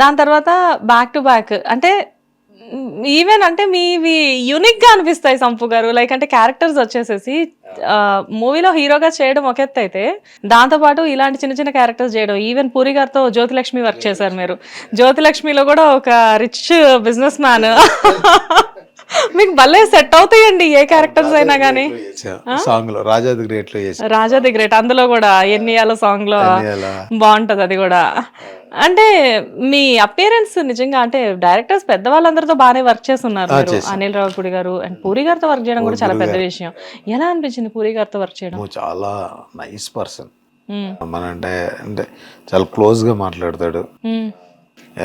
దాని తర్వాత back to back అంటే ఈవెన్ అంటే మీవి యూనిక్గా అనిపిస్తాయి సంపు గారు. లైక్ అంటే క్యారెక్టర్స్ వచ్చేసేసి మూవీలో హీరోగా చేయడం ఒక ఎత్తు అయితే దాంతో పాటు ఇలాంటి చిన్న చిన్న క్యారెక్టర్స్ చేయడం. ఈవెన్ పూరి గారితో జ్యోతిలక్ష్మి వర్క్ చేశారు మీరు. జ్యోతిలక్ష్మిలో కూడా ఒక రిచ్ బిజినెస్ మ్యాన్ మీకు భలే సెట్ అవుతాయండి ఏ క్యారెక్టర్స్ అయినా కానీ సాంగ్లో రాజా ది గ్రేట్లో రాజా ది గ్రేట్ అందులో కూడా ఎన్నియాల సాంగ్లో బాగుంటది అది కూడా. అంటే మీ అపియరెన్స్ నిజంగా అంటే డైరెక్టర్స్ పెద్దవాళ్ళందరితో బాగానే వర్క్ చేస్తున్నారు మీరు. అనిల్ రావుపూడి గారు అండ్ పూరి గారితో వర్క్ చేయడం కూడా చాలా పెద్ద విషయం. ఎలా అనిపించింది పూరి గారితో వర్క్ చేయడం? చాలా నైస్ పర్సన్. మన అంటే అంటే చాలా క్లోజ్గా మాట్లాడతాడు.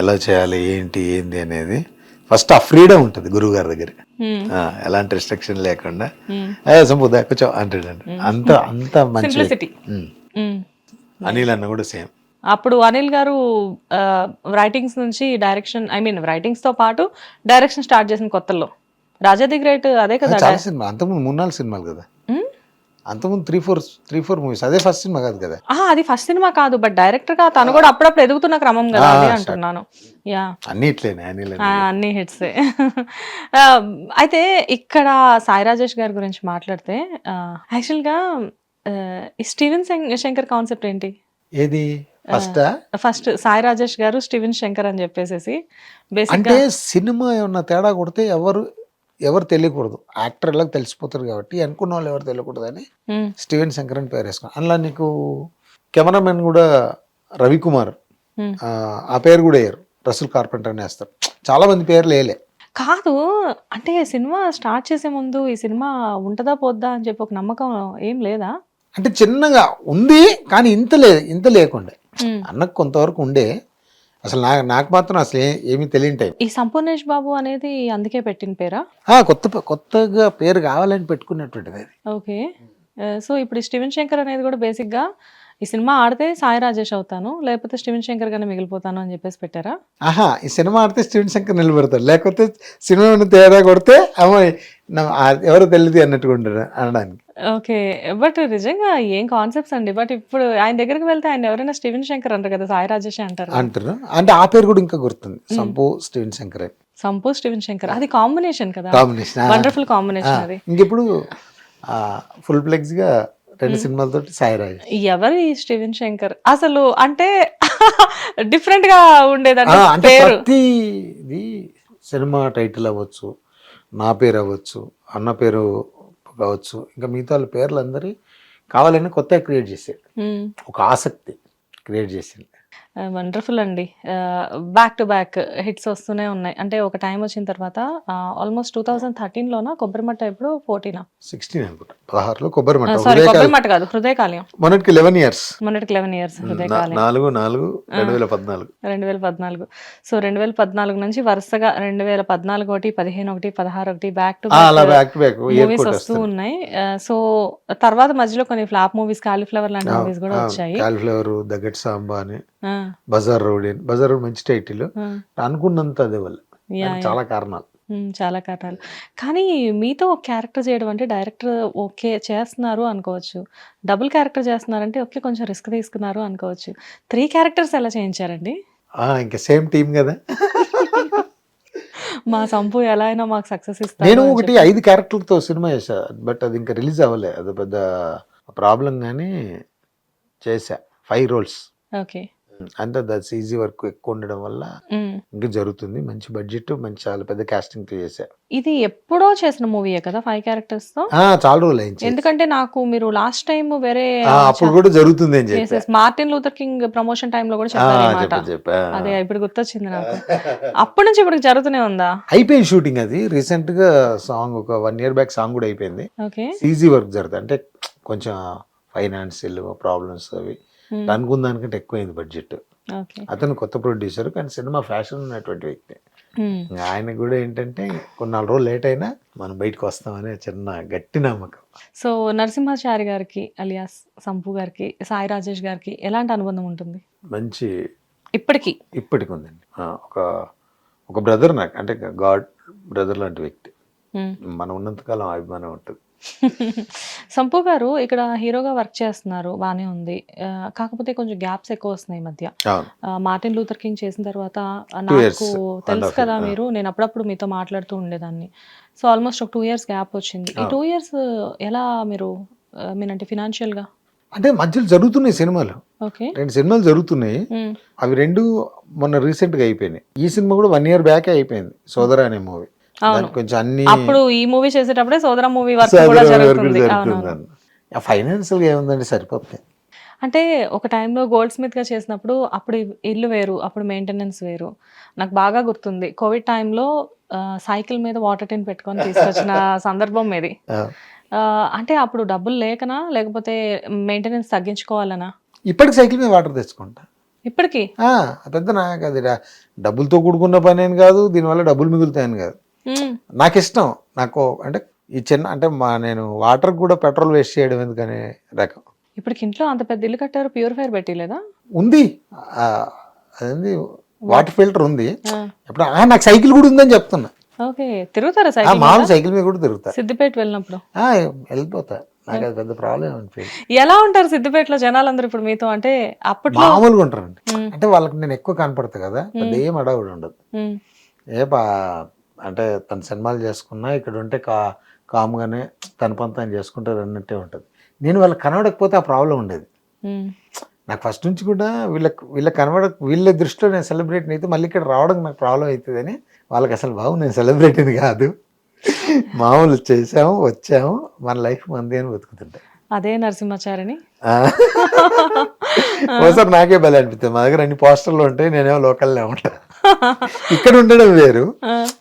ఎలా చేయాలి ఏంటి ఏంది అనేది ఫస్ట్ ఆ ఫ్రీడమ్ ఉంటుంది గురువు గారి దగ్గర ఎలాంటి రిస్ట్రిక్షన్ లేకుండా. ఏ సంపూదా కూర్చో అంటాడు అంత అంత మంచి. అనిల్ అన్న కూడా సేమ్. అప్పుడు అనిల్ గారు రైటింగ్స్ నుంచి డైరెక్షన్ ఐ మీన్ రైటింగ్స్తో పాటు డైరెక్షన్ స్టార్ట్ చేసిన కొత్తల్లో. రాజా ది గ్రేట్ అదే కదా సినిమా అంతకుముందు మూడు నాలుగు సినిమాలు కదా? అంతకుముందు three four three four movies. అదే ఫస్ట్ సినిమా కాదు కదా? అది ఫస్ట్ సినిమా కాదు బట్ డైరెక్టర్గా తను కూడా అప్పుడప్పుడు ఎదుగుతున్న క్రమం కదా అదే అంటున్నాను. యా. అన్ని ఇట్లేనే అన్న. హిట్స్. అయితే ఇక్కడ సాయి రాజేష్ గారి గురించి మాట్లాడితే యాక్చువల్గా ఈ స్టీవెన్ శంకర్ కాన్సెప్ట్ ఏంటి? ఏది? ఫస్టా? ఫస్ట్ సాయి రాజేష్ గారు స్టీవెన్ శంకర్ అని చెప్పేసి బేసిక్ అంటే సినిమా ఏమన్నా తేడా కొడితే ఎవరు ఎవరు తెలియకూడదు. యాక్టర్ ఎలా తెలిసిపోతారు కాబట్టి అనుకున్న వాళ్ళు ఎవరు తెలియకూడదు అని స్టీవెన్ శంకర్ అని పేరు వేసుకున్నాను అందులో నీకు కెమెరామెన్ కూడా రవికుమార్. ఆ, పేరు కూడా వేయరు. రసూల్ కార్పెంటర్ అని వేస్తారు. చాలా మంది పేర్లు వేయలే. కాదు అంటే సినిమా స్టార్ట్ చేసే ముందు ఈ సినిమా ఉంటదా పోద్దా అని చెప్పి ఒక నమ్మకం ఏం లేదా? అంటే చిన్నగా ఉంది కానీ ఇంత లేదు ఇంత లేకుండే. అన్నకు కొంతవరకు ఉండే. అసలు నా నాకు మాత్రం అసలు ఏమీ తెలియని టైం. ఈ సంపూర్ణేష్ బాబు అనేది అందుకే పెట్టిన పేరా? కొత్త కొత్తగా పేరు కావాలని పెట్టుకున్నటువంటిది ఓకే. సో ఇప్పుడు స్టీవెన్ శంకర్ అనేది కూడా బేసిక్గా ఈ సినిమా ఆడితే సాయి రాజేష్ అవుతాను లేకపోతే స్టీవెన్ శంకర్ గానే మిగిలిపోతాను అని చెప్పేసి పెట్టారా? ఆహా ఈ సినిమా ఆడితే స్టీవెన్ శంకర్ నిలబెడతాడు లేకపోతే సినిమా తేడా కొడితే ఎవరో తెలియదు అన్నట్టుగా ఉంటాడు అనడానికి. ఓకే బట్ నిజంగా ఏం కాన్సెప్ట్స్ అండి బట్ ఇప్పుడు ఆయన దగ్గరికి వెళ్తే ఆయన ఎవరైనా స్టీవెన్ శంకర్ అంటారు కదా సాయి రాజేష్ అంటారు అంటారు. అంటే ఆ పేరు కూడా ఇంకా గుర్తుంది సంపు స్టీవెన్ శంకర్. సంపూ స్టీవెన్ శంకర్ అది కాంబినేషన్ కదా. కాంబినేషన్ వండర్ఫుల్ కాంబినేషన్ అది. ఇంకెప్పుడు ఫుల్ ఫ్లెక్స్గా రెండు సినిమాలతో సాయిరాజ్. ఎవరు స్టీవెన్ శంకర్? అసలు అంటే డిఫరెంట్గా ఉండేదండి అంటే పేరు. ప్రతిది సినిమా టైటిల్ అవ్వచ్చు నా పేరు అవ్వచ్చు అన్న పేరు కావచ్చు ఇంకా మిగతా వాళ్ళ పేర్లు అందరి కావాలని కొత్తగా క్రియేట్ చేసాడు ఒక ఆసక్తి క్రియేట్ చేసింది. వండర్ఫుల్ అండి. బ్యాక్ టు బ్యాక్ హిట్స్ వస్తూనే ఉన్నాయి. అంటే ఒక టైం వచ్చిన తర్వాత ఆల్మోస్ట్ టూ థౌసండ్ థర్టీన్ లోనా కొబ్బరిమట్ట ఇప్పుడు ఫోర్టీనా సిక్స్టీన్ అనుకుంటా. పదహారులో కొబ్బరి మంట సారీ కొబ్బరిమట్ట కాదు హృదయకాలయం మొన్నటికి లెవెన్ ఇయర్స్ మొన్నటికి లెవెన్ ఇయర్స్ హృదయకాలయం నాలుగు నాలుగు రెండు వేల పద్నాలుగు. రెండు వేల పద్నాలుగు. సో రెండు వేల పద్నాలుగు నుంచి వరుసగా రెండు వేల పద్నాలుగు ఒకటి పదిహేను ఒకటి పదహారు ఒకటి back to back to back movies వస్తూ ఉన్నాయి. సో తర్వాత మధ్యలో కొన్ని ఫ్లాప్ మూవీస్ కాలీఫ్లవర్ లాంటి మూవీస్ కూడా వచ్చాయి. కాలిఫ్లవర్ దగ్గట్ సాంబా అని. బజార్ రోడ్ అని. బజార్ రోడ్ మంచి టైటిల్. అనుకున్నంత అదే వల్ల. చాలా కారణాలు. చాలా కారణాలు. కానీ మీతో ఒక క్యారెక్టర్ చేయడం అంటే డైరెక్టర్ ఓకే చేస్తున్నారు అనుకోవచ్చు. డబుల్ క్యారెక్టర్ చేస్తున్నారంటే ఓకే కొంచెం రిస్క్ తీసుకున్నారు అనుకోవచ్చు. త్రీ క్యారెక్టర్స్ ఎలా చేయించారండి? ఇంకా సేమ్ టీం కదా. మా సంపు ఎలా అయినా మాకు సక్సెస్ ఇస్తారు నేను ఒకటి ఐదు క్యారెక్టర్లతో సినిమా చేశా బట్ అది ఇంకా రిలీజ్ అవ్వలే. అది పెద్ద ప్రాబ్లం కానీ చేశా. Five roles. ఓకే. అంటే దట్స్ ఈజీ వర్క్ ఎక్కువ ఉండడం వల్ల. ఇంకా జరుగుతుంది. మంచి బడ్జెట్ మంచి చాలా పెద్ద తో చేశా. ఇది ఎప్పుడో చేసిన మూవీయే కదా ఫైవ్ క్యారెక్టర్స్తో? చాలా రోజులు అయింది ఎందుకంటే నాకు మీరు లాస్ట్ టైం వేరే అప్పుడు కూడా జరుగుతుంది అని చెప్పి. Martin Luther King promotion time లో కూడా చెప్పారు అదే ఇప్పుడు గుర్తొచ్చింది నాకు. అప్పటి నుంచి ఇప్పుడు జరుగుతూనే ఉందా? అయిపోయింది షూటింగ్ అది. రీసెంట్గా సాంగ్ ఒక వన్ ఇయర్ బ్యాక్ సాంగ్ కూడా అయిపోయింది. ఓకే ఈజీ వర్క్ జరుగుతుంది. అంటే కొంచెం ఫైనాన్షియల్ ప్రాబ్లమ్స్ అవి. అనుకున్న దానికంటే ఎక్కువైంది బడ్జెట్. అతను కొత్త ప్రొడ్యూసర్ కానీ సినిమా ఫ్యాషన్ ఉన్నటువంటి వ్యక్తి. ఇంకా ఆయన కూడా ఏంటంటే కొన్నాళ్ళు రోజులు లేట్ అయినా మనం బయటకు వస్తామనే చిన్న గట్టి నమ్మకం. సో నరసింహాచారి గారికి అలియాస్ సంపు గారికి సాయి రాజేష్ గారికి ఎలాంటి అనుబంధం ఉంటుంది? మంచి ఇప్పటికి? ఇప్పటికి ఉందండి ఒక ఒక బ్రదర్ నాకు అంటే గాడ్ బ్రదర్ లాంటి వ్యక్తి. ఉమ్. మనం ఉన్నంతకాలం అభిమానం ఉంటుంది. సంపు గారు ఇక్కడ హీరోగా వర్క్ చేస్తున్నారు బానే ఉంది. కాకపోతే కొంచెం గ్యాప్స్ ఎక్కువ వస్తున్నాయి ఈ మధ్య. మార్టిన్ లూథర్ కింగ్ చేసిన తర్వాత నాకు తెలుసు కదా మీరు నేను అప్పుడప్పుడు మీతో మాట్లాడుతూ ఉండేదాన్ని. సో ఆల్మోస్ట్ ఒక టూ ఇయర్స్ గ్యాప్ వచ్చింది. ఈ. టూ ఇయర్స్ ఎలా మీరు మీనంటే ఫినాన్షియల్గా అంటే మధ్యలో జరుగుతున్నాయి సినిమాలు. ఓకే. రెండు సినిమాలు జరుగుతున్నాయి. అవి రెండు మొన్న రీసెంట్గా అయిపోయినాయి. ఈ సినిమా కూడా వన్ ఇయర్ బ్యాకే అయిపోయింది సోదర అనే మూవీ. కొంచెం అన్ని అప్పుడు ఈ మూవీ చేసేటప్పుడే సోదర మూవీ వర్క్ కూడా జరుగుతుంది. ఫైనాన్షియల్గా ఏముందండి సరిపోతుంది అంటే ఒక టైంలో గోల్డ్ స్మిత్గా చేసినప్పుడు అప్పుడు ఇల్లు వేరు అప్పుడు మెయింటెనెన్స్ వేరు. నాకు బాగా గుర్తుంది. కోవిడ్ టైంలో సైకిల్ మీద వాటర్ టిన్ పెట్టుకొని తీసుకొచ్చిన సందర్భం ఇది. అంటే అప్పుడు డబ్బులు లేకనా? లేకపోతే మెయింటెనెన్స్ తగ్గించుకోవాలనా? ఇప్పటికి సైకిల్ మీద వాటర్ తెచ్చుకుంటా. ఇప్పటికి? పెద్ద నాకు అది డబ్బులతో కూడుకున్న పని కాదు దీనివల్ల డబ్బులు మిగులుతాయని కాదు. నాకు ఇష్టం నాకు అంటే ఈ చిన్న అంటే మా నేను వాటర్ కూడా పెట్రోల్ వేస్ట్ చేయడం ఎందుకనే రకం. ఇప్పటికి ఇంట్లో అంత పెద్ద ఇల్లు కట్టారు ప్యూరిఫైర్ పెట్టలేదా? ఉంది. అదేంది? వాటర్ ఫిల్టర్ ఉంది. ఇప్పుడు నాకు సైకిల్ కూడా ఉందని చెప్తున్నా. ఓకే తిరుగుతారా సైకిల్ మామూలు సైకిల్ మీద కూడా తిరుగుతా. సిద్దిపేట వెళ్ళినప్పుడు? వెళ్ళిపోతా. నాకు అది పెద్ద ప్రాబ్లం అనిపించింది ఎలా ఉంటారు సిద్దిపేటలో జనాలందరూ ఇప్పుడు మీతో? అంటే అప్పట్లో మామూలుగా ఉంటారండి. మ్మ్. అంటే వాళ్ళకి నేను ఎక్కువ కనపడతా కదా. పెద్ద ఏం అడవుడు ఉండదు. ఏ బా అంటే తన సినిమాలు చేసుకున్నా ఇక్కడ ఉంటే కా కామ్గానే తన పని తను చేసుకుంటారు అన్నట్టే ఉంటుంది. నేను వాళ్ళకి కనబడకపోతే ఆ ప్రాబ్లం ఉండేది. నాకు ఫస్ట్ నుంచి కూడా వీళ్ళకి వీళ్ళకి కనబడ వీళ్ళ దృష్టిలో నేను సెలబ్రిటీని అయితే మళ్ళీ ఇక్కడ రావడం నాకు ప్రాబ్లం అవుతుందని వాళ్ళకి అసలు బాబు నేను సెలబ్రిటీని కాదు. మామూలు చేసాము వచ్చాము మన లైఫ్ మంది అని బతుకుతుంటాయి అదే నరసింహాచారిని. ఆ. ఓసారి నాకే బలి అనిపిస్తుంది. మా దగ్గర అన్ని పోస్టర్లు ఉంటాయి నేనేమో లోకల్లో ఉంటా. ఇక్కడ ఉండడం వేరు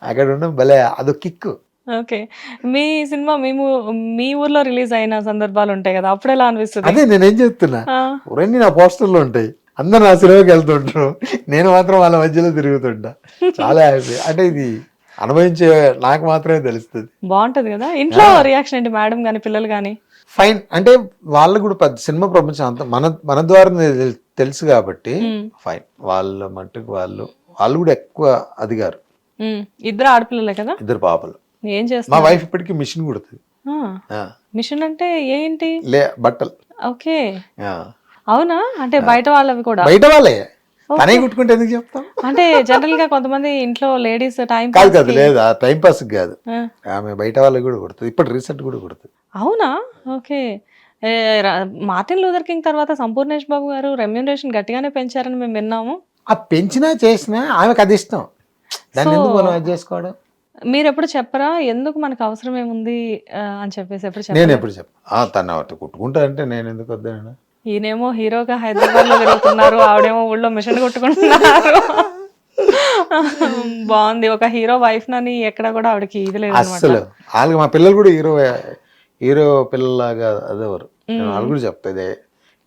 అక్కడ ఉండడం భలే అదొక కిక్ ఓకే. మీ సినిమా మేము మీ ఊర్లో రిలీజ్ అయిన సందర్భాలు ఉంటాయి కదా అప్పుడు ఎలా అనిపిస్తుంది? అదే నేనేం చెప్తున్నా ఊరన్నీ నా పోస్టర్లు ఉంటాయి. అందరు నా సినిమాకి వెళ్తుంటారు. నేను మాత్రం వాళ్ళ మధ్యలో తిరుగుతుంటా. చాలా హ్యాపీ. అంటే ఇది అనుభవించే నాకు మాత్రమే తెలుస్తుంది. బాగుంటది కదా. ఇంట్లో రియాక్షన్ ఏంటి? మేడం గాని పిల్లలు గాని? ఫైన్. అంటే వాళ్ళకు కూడా పెద్ద సినిమా ప్రపంచం అంత మన మన ద్వారా తెల్- తెలుసు కాబట్టి. ఫైన్. వాళ్ళ మట్టుకు వాళ్ళు వాళ్ళు కూడా ఎక్కువ అదిగారు. ఇద్దరు ఆడపిల్లలే కదా? ఇద్దరు పాపలు. ఏం మా చేస్తున్నారు వైఫ్ ఇప్పటికీ మిషన్ కుడుతుంది. మిషన్ అంటే ఏంటి? లే బట్టలు. ఓకే. అవునా? అంటే బయట వాళ్ళవి కూడా? బయట వాళ్ళే. తనే కుట్టుకుంటే ఎందుకు చెప్తాం? అంటే జనరల్గా కొంతమంది ఇంట్లో లేడీస్ టైం కాదు కాదు లేదు ఆ టైం పాస్ కాదు ఆమె బయట వాళ్ళకి కూడా కుడుతుంది. ఇప్పుడు రీసెంట్ కూడా కుడుతుంది. అవునా? ఓకే. ఏ, రా- మార్టిన్ లూథర్ కింగ్ తర్వాత సంపూర్ణేష్ బాబు గారు రెమ్యూనరేషన్ గట్టిగానే పెంచారని మేము విన్నాము. ఆ పెంచినా చేసినా ఆమెకు అది ఇష్టం. దాన్ని So- ఎందుకు మనం అది చేసుకోవడం? మీరు ఎప్పుడు చెప్పరా? ఎందుకు మనకు అవసరం ఏముంది ఆ, అని చెప్పేసి ఎప్పుడు నేను చెప్పరా? ఎప్పుడు చెప్పను ఆ, తను అటు కుట్టుకుంటా అంటే నేను ఎందుకు వద్దాను ఈయనేమో హీరోగా హైదరాబాద్లో తిరుగుతున్నారు ఆవిడేమో ఊళ్ళో మిషన్ కొట్టుకుంటున్నారు. బాగుంది ఒక హీరో వైఫ్ నని ఎక్కడ కూడా ఆవిడకి ఇది లేదనమాట అస్సలు. వాళ్ళకి మా పిల్లలు కూడా హీరో హీరో పిల్లలాగా అదేవారు. నేను వాళ్ళు కూడా చెప్తాదే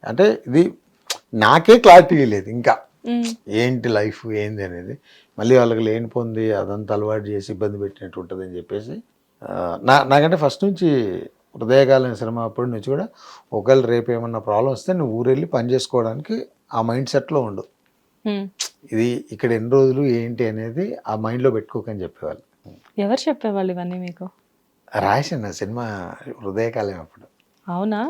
అంటే ఇది నాకే క్లారిటీ లేదు ఇంకా. ఏంటి లైఫ్ ఏంది అనేది. మళ్ళీ వాళ్ళకి లేని పొంది అదంతా అలవాటు చేసి ఇబ్బంది పెట్టినట్టు ఉంటుంది అని చెప్పేసి నా నాకంటే ఫస్ట్ నుంచి హృదయకాలం సినిమా అప్పటి నుంచి కూడా ఒకవేళ రేపు ఏమన్నా ప్రాబ్లం వస్తే నువ్వు ఊరెళ్ళి పని చేసుకోవడానికి ఆ మైండ్ సెట్లో ఉండు. ఇది ఇక్కడ ఎన్ని రోజులు ఏంటి అనేది ఆ మైండ్లో పెట్టుకోకని చెప్పేవాళ్ళు. ఎవరు చెప్పేవాళ్ళు ఇవన్నీ మీకు? రాశాను సినిమా హృదయకాలం అప్పుడు. అవునా?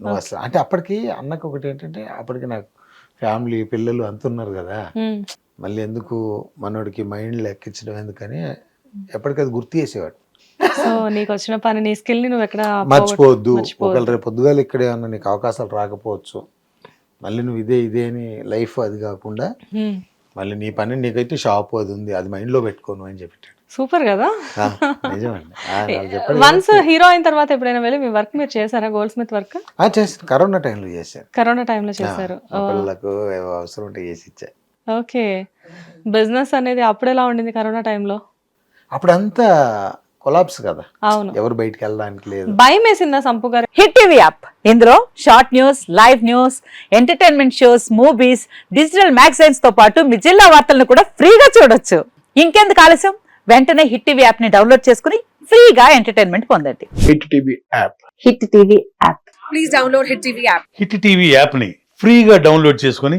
నువ్వు అసలు అంటే అప్పటికి అన్నకు ఒకటి ఏంటంటే అప్పటికి నాకు ఫ్యామిలీ పిల్లలు అంతున్నారు కదా. మళ్ళీ ఎందుకు మనోడికి మైండ్ లెక్కించడం ఎందుకని ఎప్పటికది గుర్తు చేసేవాడు. సో నీకు వచ్చిన పని నీ స్కిల్ని నువ్వు ఎక్కడ మర్చిపోవద్దు. ఒకవేళ రేపు పొద్దుగాల ఇక్కడ ఏమన్నా నీకు అవకాశాలు రాకపోవచ్చు. మళ్ళీ నువ్వు ఇదే ఇదే అని లైఫ్ అది కాకుండా మళ్ళీ నీ పని నీకైతే షాప్ అది ఉంది అది మైండ్లో పెట్టుకోను అని చెప్పాడు సూపర్ కదా? వన్స్ హీరో అయిన తర్వాత ఎప్పుడైనా వెళ్ళి మీ వర్క్ మీరు చేశారా గోల్డ్ స్మిత్ వర్క్ చేశాను కరోనా టైంలో చేశాను కరోనా టైంలో చేశారు. పిల్లలకు అవసరం ఉంటే చేసి ఇచ్చా. ఓకే. బిజినెస్ అనేది అప్పుడు ఎలా ఉండింది కరోనా టైంలో? అప్పుడంతా కొలాప్స్ కదా. అవును. ఎవరు బయటికి వెళ్ళడానికి లేదు. భయం వేసిందా సంపు గారు? Hit TV app. ఇందులో short news live news entertainment shows movies digital మ్యాగజైన్స్తో పాటు మీ జిల్లా వార్తలను కూడా ఫ్రీగా చూడొచ్చు. ఇంకెందుకు ఆలస్యం? వెంటనే హిట్ టీవీ యాప్ని డౌన్లోడ్ చేసుకుని ఫ్రీగా ఎంటర్టైన్మెంట్ పొందండి. Hit TV app. Hit TV app. Please download Hit TV app. Hit TV యాప్ని ఫ్రీగా డౌన్లోడ్ చేసుకొని